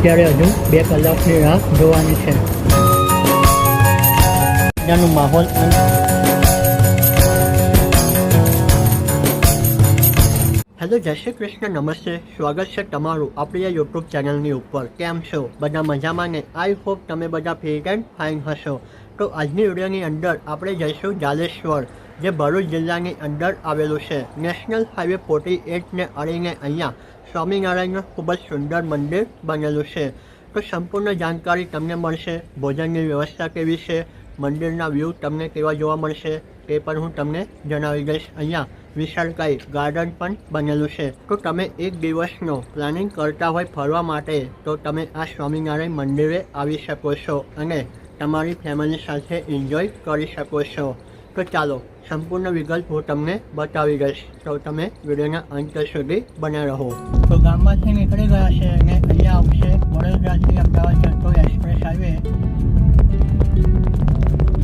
અત્યારે હજુ બે કલાકની રાહ જોવાની છે. ત્યાંનું માહોલ હેલો, જય શ્રી કૃષ્ણ, નમસ્તે. સ્વાગત છે તમારું આપણી આ યુટ્યુબ ચેનલની ઉપર. કેમ છો? બધા મજામાં ને? આઈ હોપ તમે બધા ફિટ એન્ડ ફાઇન હશો. તો આજની વિડીયોની અંદર આપણે જઈશું જાલેશ્વર, જે ભરૂચ જિલ્લાની અંદર આવેલું છે. નેશનલ હાઈવે ફોર્ટી એટને અડીને અહીંયા સ્વામિનારાયણનું ખૂબ જ સુંદર મંદિર બનેલું છે. તો સંપૂર્ણ જાણકારી તમને મળશે, ભોજનની વ્યવસ્થા કેવી છે, મંદિરના વ્યૂ તમને કેવા જોવા મળશે, તે પણ હું તમને જણાવી દઈશ. અહીંયા વિશાળકાય ગાર્ડન પણ બનેલું છે. તો તમે એક દિવસનો પ્લાનિંગ કરતા હોય ફરવા માટે, તો તમે આ સ્વામિનારાયણ મંદિરે આવી શકો છો અને તમારી ફેમિલી સાથે એન્જોય કરી શકો છો. તો ચાલો, સંપૂર્ણ વિગત હું તમને બતાવી દઈશ. તો તમે વિડીયોના અંત સુધી બને રહો. તો ગામમાંથી નીકળી ગયા છે અને અહીંયા આવશે. વડોદરાથી અમદાવાદ જતો એક્સપ્રેસ હાઈવે.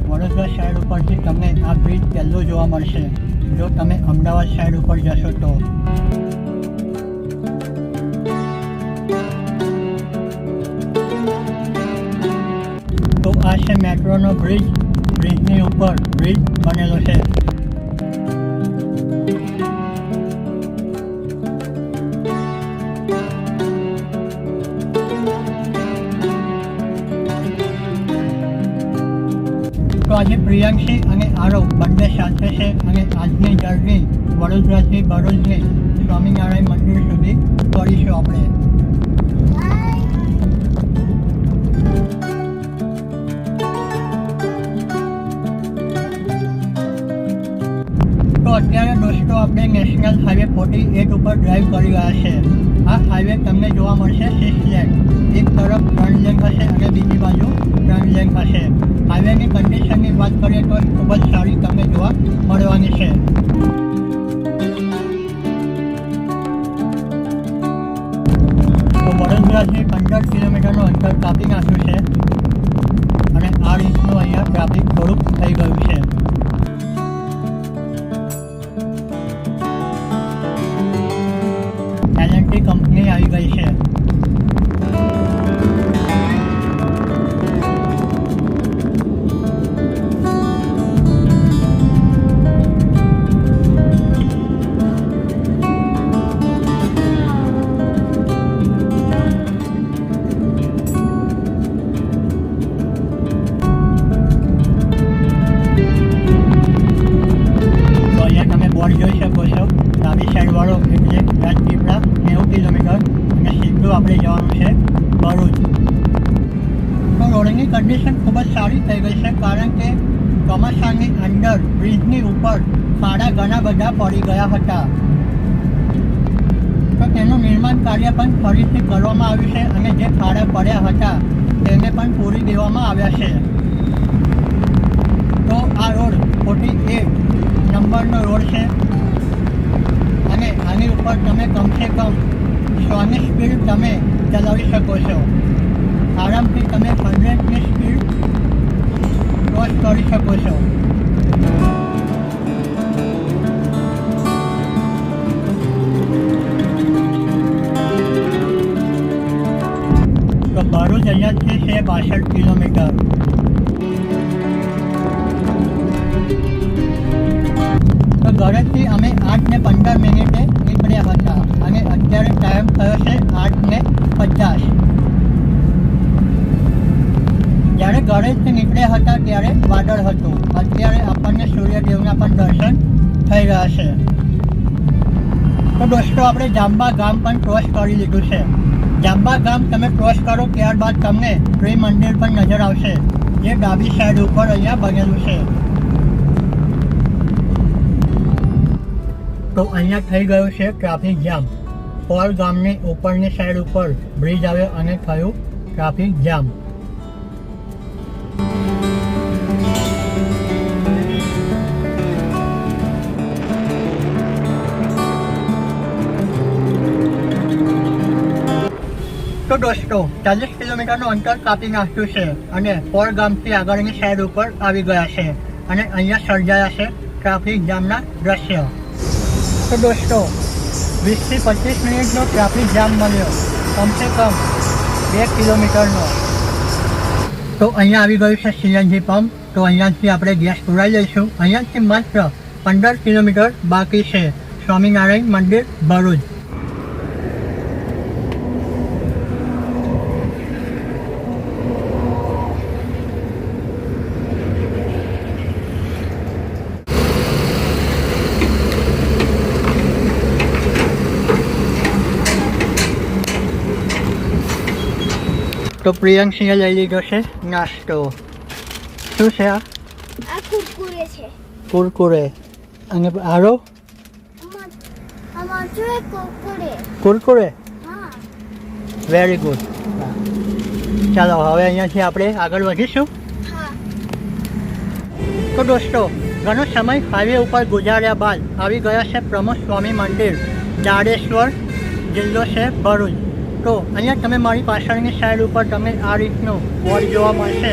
વડોદરા સાઈડ ઉપરથી તમને આ બ્રિજ પહેલો જોવા મળશે. જો તમે અમદાવાદ સાઈડ ઉપર જશો તો. તો આ છે મેટ્રોનો બ્રિજ બ્રિજની ઉપર બ્રિજ બનેલો છે. તો આજે પ્રિયાંશી અને આરવ બંને સાથે છે અને આજની જર્ની વડોદરાથી ભરૂચની સ્વામિનારાયણ મંદિર સુધી કરીશું આપણે. અત્યારે દોસ્તો આપણે નેશનલ હાઈવે ફોર્ટી એટ ઉપર ડ્રાઈવ કરી રહ્યા છે. આ હાઈવે તમને જોવા મળશે સિક્સ લેન એક તરફ ત્રણ લેન હશે અને બીજી બાજુ ત્રણ લેન હશે. હાઈવેની કન્ડિશનની વાત કરીએ તો ખૂબ જ સારી તમને જોવા મળવાની છે. કાર્ય પણ ફરીથી કરવામાં આવ્યું છે અને જે ખાડા પડ્યા હતા, તેને પણ પૂરી દેવામાં આવ્યા છે. તો આ રોડ ફોર્ટી એટ નંબરનો રોડ છે. અને આની ઉપર તમે કમસે કમ સોની સ્પીડ તમે ચલાવી શકો છો. આરામથી તમે હંડ્રેડની સ્પીડ ક્રોસ કરી શકો છો. ભરૂચ અહીંયાથી છે બાસઠ કિલોમીટર. તો ઘરેથી અમે આઠ ને પંદર મિનિટે નીકળ્યા હતા અને અત્યારે ટાઈમ થયો છે આઠ ને પચાસ. જ્યારે ઘરેથી નીકળ્યા હતા ત્યારે વાદળ હતું. અત્યારે આપણને સૂર્યદેવના પણ દર્શન થઈ રહ્યા છે. તો દોસ્તો, આપણે જાંબા ગામ પણ ક્રોસ કરી લીધું છે. જાંબા ગામ તમે ક્રોસ કરો ત્યારબાદ તમને પ્રેમ મંદિર પણ નજર આવશે, જે ડાબી સાઈડ ઉપર અહીંયા બનેલું છે. તો અહીંયા થઈ ગયું છે ટ્રાફિક જામ પોલ ગામની ઉપરની સાઈડ ઉપર બ્રિજ આવ્યો અને થયું ટ્રાફિક જામ તો દોસ્તો, ચાલીસ કિલોમીટરનું અંતર કાપી નાખ્યું છે અને પોર ગામથી આગળની સાઈડ ઉપર આવી ગયા છે અને અહીંયા સર્જાયા છે ટ્રાફિક જામના દ્રશ્ય. તો દોસ્તો, વીસથી પચીસ મિનિટનો ટ્રાફિક જામ મળ્યો કમસે કમ બે કિલોમીટરનો. તો અહીંયા આવી ગયું છે સીએનજી પંપ, તો અહીંયાથી આપણે ગેસ પુરાઈ લઈશું. અહીંયાથી માત્ર પંદર કિલોમીટર બાકી છે. સ્વામિનારાયણ મંદિર, ભરૂચ. તો પ્રિયંશીએ લઈ લીધો છે નાસ્તો. શું છે આ? આ કુરકુરે છે. કુરકુરે. અને આરો કુરકુરે. વેરી ગુડ ચાલો હવે અહીંયાથી આપણે આગળ વધીશું. તો દોસ્તો ઘણો સમય હાઈવે ઉપર ગુજાર્યા બાદ આવી ગયા છે પ્રમોદ સ્વામી મંદિર. દાડેશ્વર જિલ્લો છે ભરૂચ. તો અહીંયા તમે મારી પાછળની સાઈડ ઉપર તમે આ રીતનું બોર્ડ જોવા મળશે.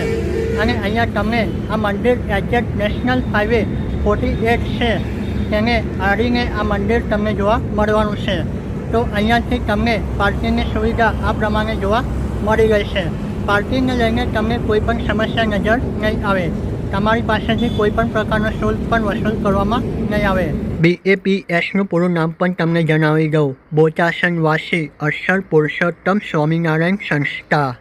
અને અહીંયા તમે આ મંદિર એજેટ નેશનલ હાઈવે ફોર્ટી એટ છે. તેને આડીને આ મંદિર તમને જોવા મળવાનું છે. તો અહીંયાથી તમને પાર્કિંગની સુવિધા આ પ્રમાણે જોવા મળી ગઈ છે. પાર્કિંગને લઈને તમને કોઈ પણ સમસ્યા નજર નહીં આવે. તમારી પાસેથી કોઈ પણ પ્રકારનો શુલ્ક પણ વસૂલ કરવામાં નહીં આવે. બીએપીએસનું પૂરું નામ પણ તમને જણાવી દઉં. બોચાસન વાસી અક્ષર પુરુષોત્તમ સ્વામિનારાયણ સંસ્થા.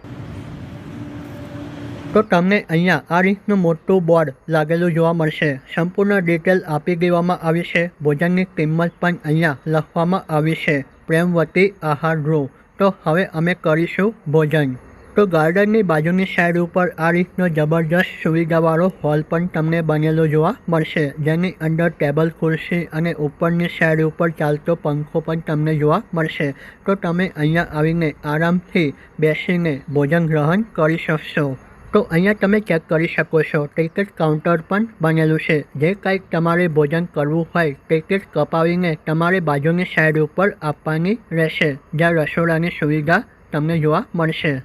તો તમને અહીંયા આ રીતનું મોટું બોર્ડ લાગેલું જોવા મળશે. સંપૂર્ણ ડિટેલ આપી દેવામાં આવી છે. ભોજનની કિંમત પણ અહીંયા લખવામાં આવી છે. પ્રેમવતી આહાર ગૃહ. તો હવે અમે કરીશું ભોજન. તો ગાર્ડનની બાજુની સાઈડ ઉપર આ રીતનો જબરજસ્ત સુવિધાવાળો હોલ પણ તમને બનેલો જોવા મળશે, જેની અંદર ટેબલ ખુરશી અને ઉપરની સાઈડ ઉપર ચાલતો પંખો પણ તમને જોવા મળશે. તો તમે અહીંયા આવીને આરામથી બેસીને ભોજન ગ્રહણ કરી શકશો. તો અહીંયા તમે ચેક કરી શકો છો ટિકિટ કાઉન્ટર પણ બનેલું છે. જે કંઈક તમારે ભોજન કરવું હોય ટિકિટ કપાવીને તમારે બાજુની સાઈડ ઉપર આપવાની રહેશે, જ્યાં રસોડાની સુવિધા તમને જોવા મળશે.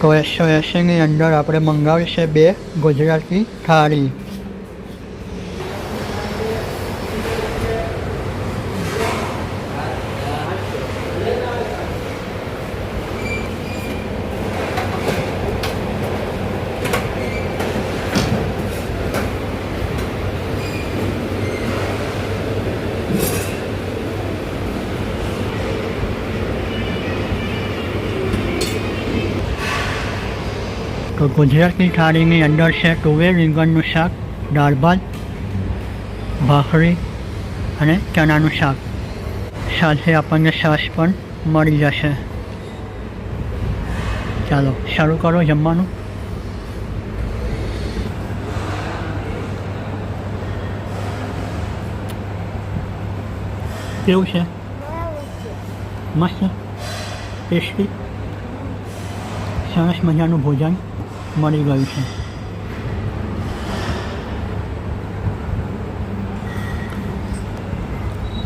તો એકસો એંસીની અંદર આપણે મંગાવી છે બે ગુજરાતી થાળી. તો ગુજરાતની થાળીની અંદર છે તુવેર, રીંગણનું શાક, દાળ ભાત, ભાખરી અને ચણાનું શાક. સાથે આપણને છાશ પણ મળી જશે. ચાલો, શરૂ કરો જમવાનું. કેવું છે? મસ્ત? ટેસ્ટી? સરસ મજાનું ભોજન. મળી ગયું છે.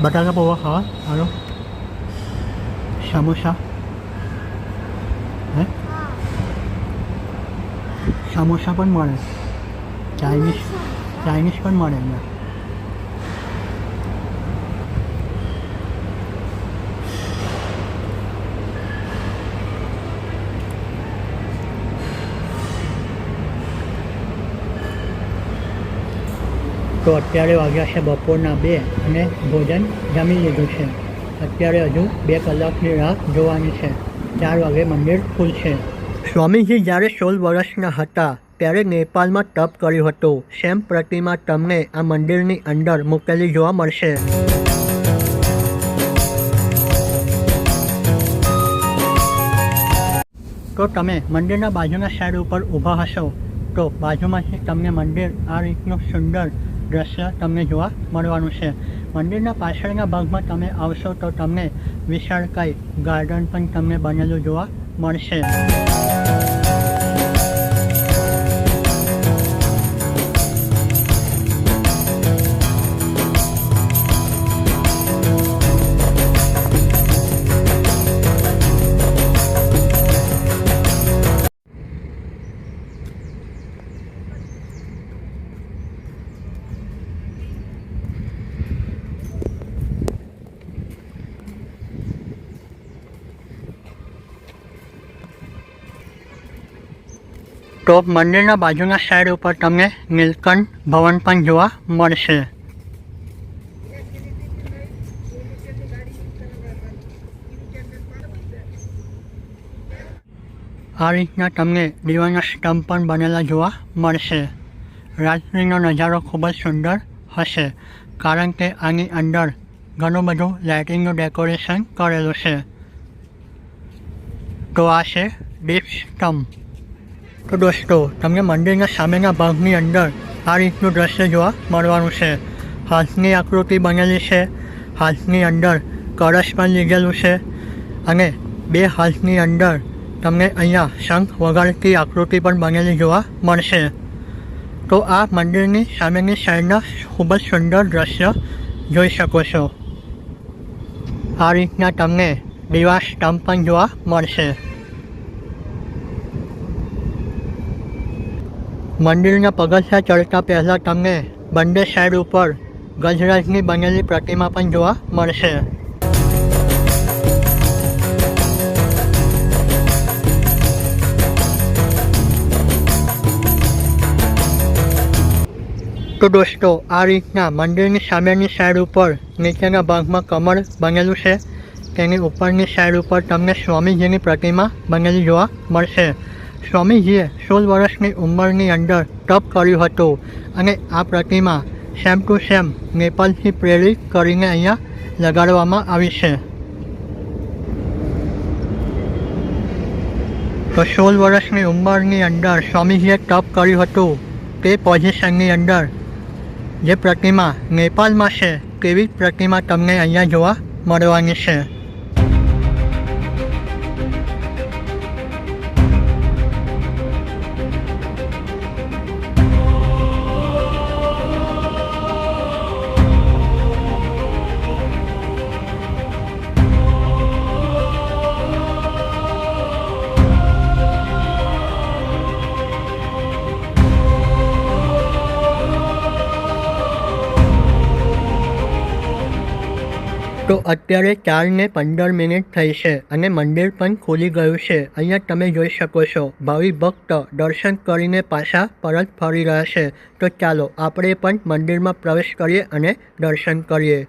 બટાકા પૌવા ખાવા? હાલો. સમોસા. હે? સમોસા પણ મળે. ચાઇનીઝ ચાઇનીઝ પણ મળે અહીંયા તો અત્યારે વાગ્યા છે બપોરના બે અને ભોજન જમી લીધું છે. અત્યારે હજુ બે કલાકની રાહ જોવાની છે. ચાર વાગે મંદિર ખુલશે. સ્વામીજી જ્યારે સોળ વર્ષના હતા ત્યારે નેપાળમાં તપ કર્યું હતું. સેમ પ્રતિમા તમને આ મંદિરની અંદર મૂકેલી જોવા મળશે. તો તમે મંદિરના બાજુના સાઈડ ઉપર ઊભા હશો તો બાજુમાંથી તમને મંદિર આ રીતનું સુંદર દ્રશ્ય તમને જોવા મળવાનું છે. મંદિરના પાછળના ભાગમાં તમે આવશો તો તમને વિશાળકાય ગાર્ડન પણ તમને બનેલું જોવા મળશે. તો મંદિરના બાજુના સાઈડ ઉપર તમને નીલકંઠ ભવન પણ જોવા મળશે. આ રીતના તમને દીવાના સ્તંભ પણ બનેલા જોવા મળશે. રાત્રિનો નજારો ખૂબ જ સુંદર હશે, કારણ કે આની અંદર ઘણું બધું લાઇટિંગનું ડેકોરેશન કરેલું છે. તો આ છે દીપ સ્તંભ. તો દોસ્તો તમને મંદિરના સામેના ભાગની અંદર આ રીતનું દ્રશ્ય જોવા મળવાનું છે. હાથની આકૃતિ બનેલી છે. હાથની અંદર કળશ પણ લીધેલું છે અને બે હાથની અંદર તમને અહીંયા શંખ વગાડતી આકૃતિ પણ બનેલી જોવા મળશે. તો આ મંદિરની સામેની સાઈડના ખૂબ જ સુંદર દ્રશ્ય જોઈ શકો છો. આ રીતના તમને દીવા સ્તંભ પણ જોવા મળશે. મંદિરના પગથિયા ચડતા પહેલાં તમને બંને સાઈડ ઉપર ગજરાજની બનેલી પ્રતિમા પણ જોવા મળશે. તો દોસ્તો, આ રીતના મંદિરની સામેની સાઈડ ઉપર નીચેના ભાગમાં કમળ બનેલું છે. તેની ઉપરની સાઈડ ઉપર તમને સ્વામીજીની પ્રતિમા બનેલી જોવા મળશે. સ્વામીજીએ સોળ વર્ષની ઉંમરની અંદર તપ કર્યું હતું અને આ પ્રતિમા સેમ ટુ સેમ નેપાલથી પ્રેરિત કરીને અહીંયા લગાડવામાં આવી છે. તો સોળ વર્ષની ઉંમરની અંદર સ્વામીજીએ તપ કર્યું હતું તે પોઝિશનની અંદર જે પ્રતિમા નેપાળમાં છે તેવી જ પ્રતિમા તમને અહીંયા જોવા મળવાની છે. તો અત્યારે ચાર ને પંદર મિનિટ થઈ છે અને મંદિર પણ ખુલી ગયું છે. અહીંયા તમે જોઈ શકો છો, ભાવિ ભક્ત દર્શન કરીને પાછા પરત ફરી રહ્યા છે. તો ચાલો, આપણે પણ મંદિરમાં પ્રવેશ કરીએ અને દર્શન કરીએ.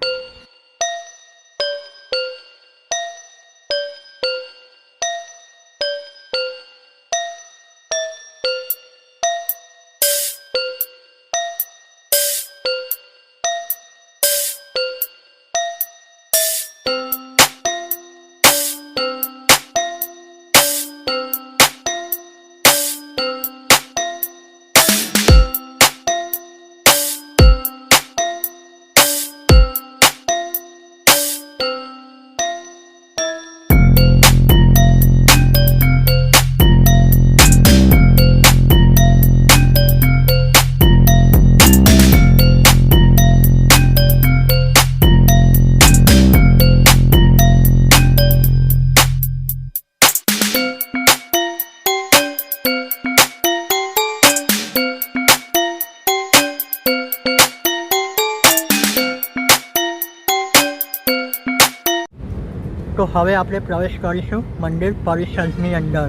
તો હવે આપણે પ્રવેશ કરીશું મંદિર પરિસરની અંદર.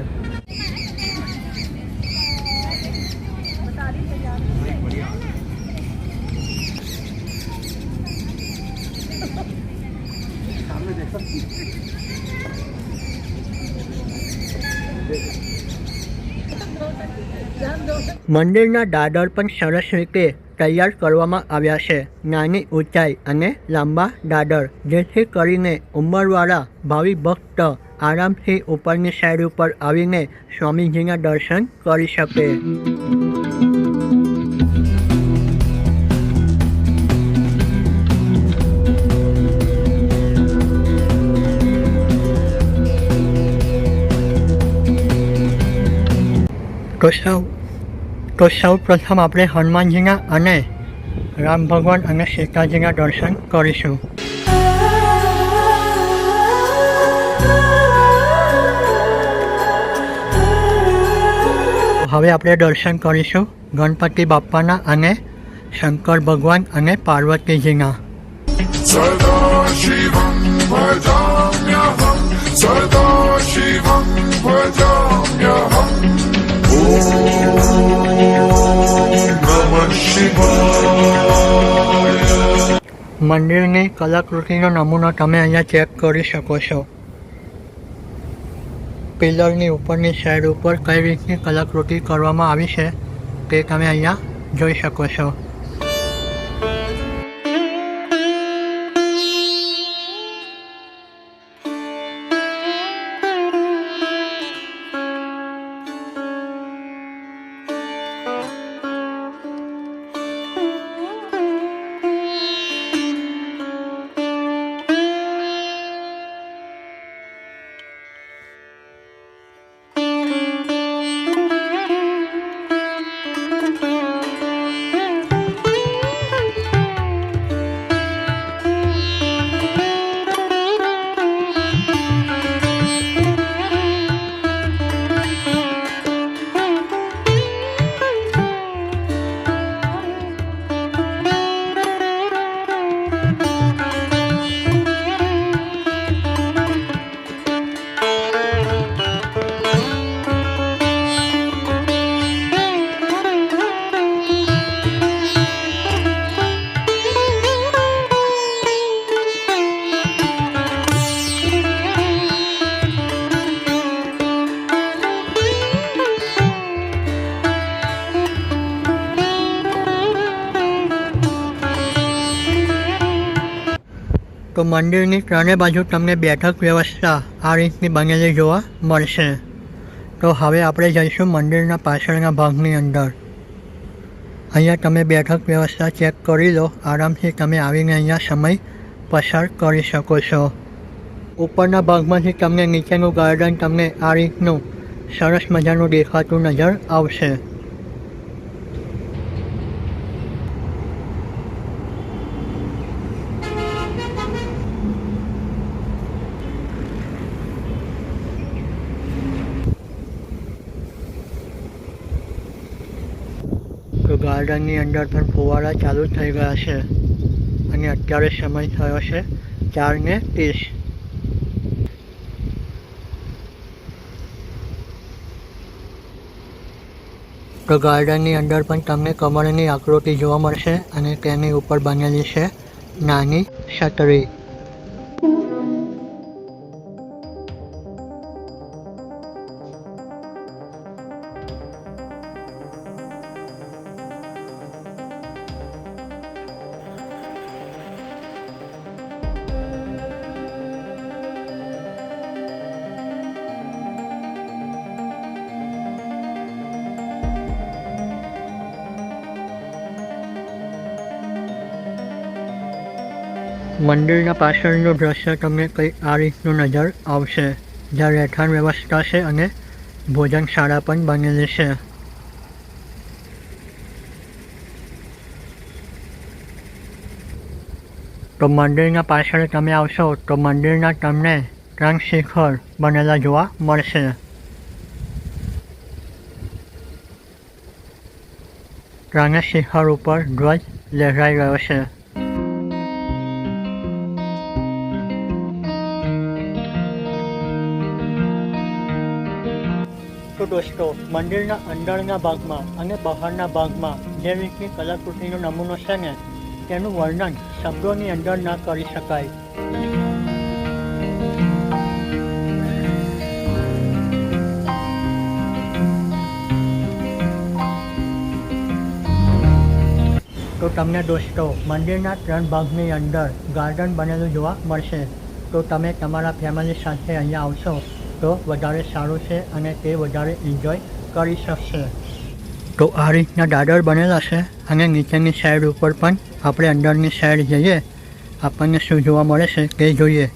મંદિરના દાદર પણ સરસ રીતે તૈયાર કરવામાં આવ્યા છે. નાની, ઊંચાઈ અને લાંબા દાદર જેથી કરીને ઉંમરવાળા ભાવિ ભક્ત આરામથી ઉપરની સાઈડ ઉપર આવીને સ્વામીજીના દર્શન કરી શકે. તો સૌ તો સૌ પ્રથમ આપણે હનુમાનજીના અને રામ ભગવાન અને સીતાજીના દર્શન કરીશું. હવે આપણે દર્શન કરીશું ગણપતિ બાપાના અને શંકર ભગવાન અને પાર્વતીજીના. સદા શિવમ ભજામ્યહમ. મંદિરની કલાકૃતિનો નમૂનો તમે અહીંયા ચેક કરી શકો છો. પિલરની ઉપરની સાઈડ ઉપર કઈ રીતની કલાકૃતિ કરવામાં આવી છે તે તમે અહીંયા જોઈ શકો છો. તો મંદિરની ત્રણે બાજુ તમને બેઠક વ્યવસ્થા આ રીતની બનેલી જોવા મળશે. તો હવે આપણે જઈશું મંદિરના પાછળના ભાગની અંદર. અહીંયા તમે બેઠક વ્યવસ્થા ચેક કરી લો. આરામથી તમે આવીને અહીંયા સમય પસાર કરી શકો છો. ઉપરના ભાગમાંથી તમને નીચેનું ગાર્ડન તમને આ રીતનું સરસ મજાનું દેખાતું નજર આવશે તો ગાર્ડનની અંદર પણ ફુવારા ચાલુ થઈ ગયા છે. અને અત્યારે સમય થયો છે ચાર ને ત્રીસ. તો ગાર્ડનની અંદર પણ તમને કમળની આકૃતિ જોવા મળશે અને તેની ઉપર બનેલી છે નાની છતરી. મંદિરના પાછળનું દ્રશ્ય તમને કંઈક આ રીતનું નજર આવશે, જ્યાં રહેઠાણ વ્યવસ્થા છે અને ભોજનશાળા પણ બનેલી છે. તો મંદિરના પાછળ તમે આવશો, તો મંદિરના તમને ત્રણ શિખર બનેલા જોવા મળશે. ત્રણે શિખર ઉપર ધ્વજ લહેરાઈ રહ્યો છે. મંદિરના અંદરના ભાગમાં અને બહારના ભાગમાં જે રીતની કલાકૃતિનો નમૂનો છે ને, તેનું વર્ણન શબ્દોની અંદર ના કરી શકાય. તો તમને દોસ્તો, મંદિરના ત્રણ ભાગની અંદર ગાર્ડન બનેલું જોવા મળશે. તો તમે તમારા ફેમિલી સાથે અહીંયા આવશો તો વધારે સારું છે અને તે વધારે એન્જોય કરી શકશે. તો આ રીતના દાદર બનેલા છે અને નીચેની સાઈડ ઉપર પણ આપણે અંદરની સાઈડ જઈએ, આપણને શું જોવા મળે છે તે જોઈએ.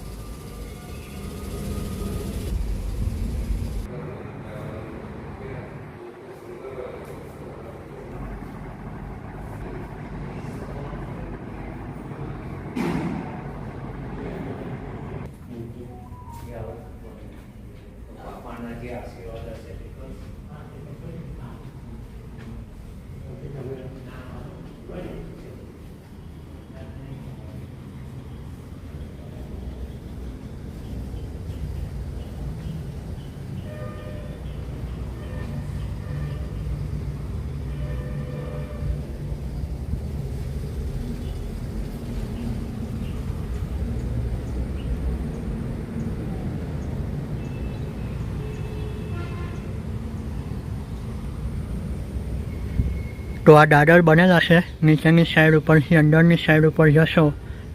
તો આ દાદર બનેલા છે. નીચેની સાઈડ ઉપરથી અંદરની સાઈડ ઉપર જશો,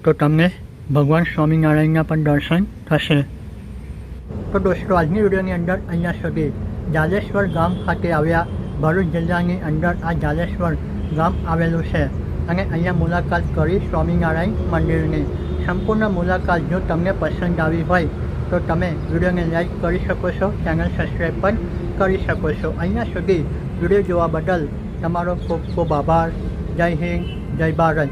તો તમને ભગવાન સ્વામિનારાયણના પણ દર્શન થશે. તો દોસ્તો, આજની વિડીયોની અંદર અહીંયા સુધી. જાલેશ્વર ગામ ખાતે આવ્યા ભરૂચ જિલ્લાની અંદર આ જાલેશ્વર ગામ આવેલું છે. અને અહીંયા મુલાકાત કરી સ્વામિનારાયણ મંદિરની. સંપૂર્ણ મુલાકાત જો તમને પસંદ આવી હોય, તો તમે વિડીયોને લાઈક કરી શકો છો, ચેનલ સબસ્ક્રાઈબ પણ કરી શકો છો. અહીંયા સુધી વીડિયો જોવા બદલ તમારો ખૂબ ખૂબ આભાર. જય હિન્દ જય ભારત.